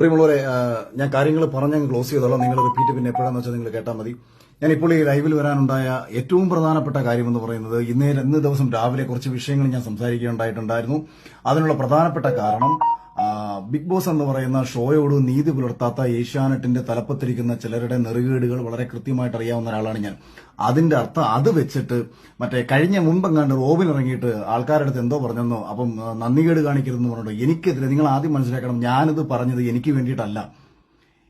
പ്രിയമുള്ളവരെ ഞാൻ കാര്യങ്ങൾ പറഞ്ഞ് ക്ലോസ് ചെയ്തോളാം. നിങ്ങൾ റിപ്പീറ്റ് പിന്നെ എപ്പോഴാന്ന് വെച്ചാൽ നിങ്ങൾ കേട്ടാൽ മതി. ഞാൻ ഇപ്പോൾ ഈ ലൈവിൽ വരാനുണ്ടായ ഏറ്റവും പ്രധാനപ്പെട്ട കാര്യം എന്ന് പറയുന്നത് ഇന്നേ ഇന്ന് ദിവസം രാവിലെ കുറച്ച് വിഷയങ്ങൾ ഞാൻ സംസാരിക്കുകയുണ്ടായിട്ടുണ്ടായിരുന്നു. അതിനുള്ള പ്രധാനപ്പെട്ട കാരണം ബിഗ് ബോസ് എന്ന് പറയുന്ന ഷോയോട് നീതി പുലർത്താത്ത ഏഷ്യാനെറ്റിന്റെ തലപ്പത്തിരിക്കുന്ന ചിലരുടെ നെറുകേടുകൾ വളരെ കൃത്യമായിട്ട് അറിയാവുന്ന ഒരാളാണ് ഞാൻ. അതിന്റെ അർത്ഥം അത് വെച്ചിട്ട് മറ്റേ കഴിഞ്ഞ മുമ്പെങ്ങാണ്ട് റോബിൻ ഇറങ്ങിയിട്ട് ആൾക്കാരുടെ അടുത്ത് എന്തോ പറഞ്ഞെന്നോ അപ്പം നന്ദികേട് കാണിക്കരുതെന്ന് പറഞ്ഞിട്ടോ എനിക്കെതിരെ നിങ്ങൾ ആദ്യം മനസ്സിലാക്കണം ഞാനിത് പറഞ്ഞത് എനിക്ക് വേണ്ടിയിട്ടല്ല.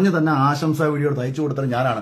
പറഞ്ഞു തന്നെ ആശംസാ വീഡിയോ എടുത്ത് അയച്ചു കൊടുത്തത് ഞാനാണ്.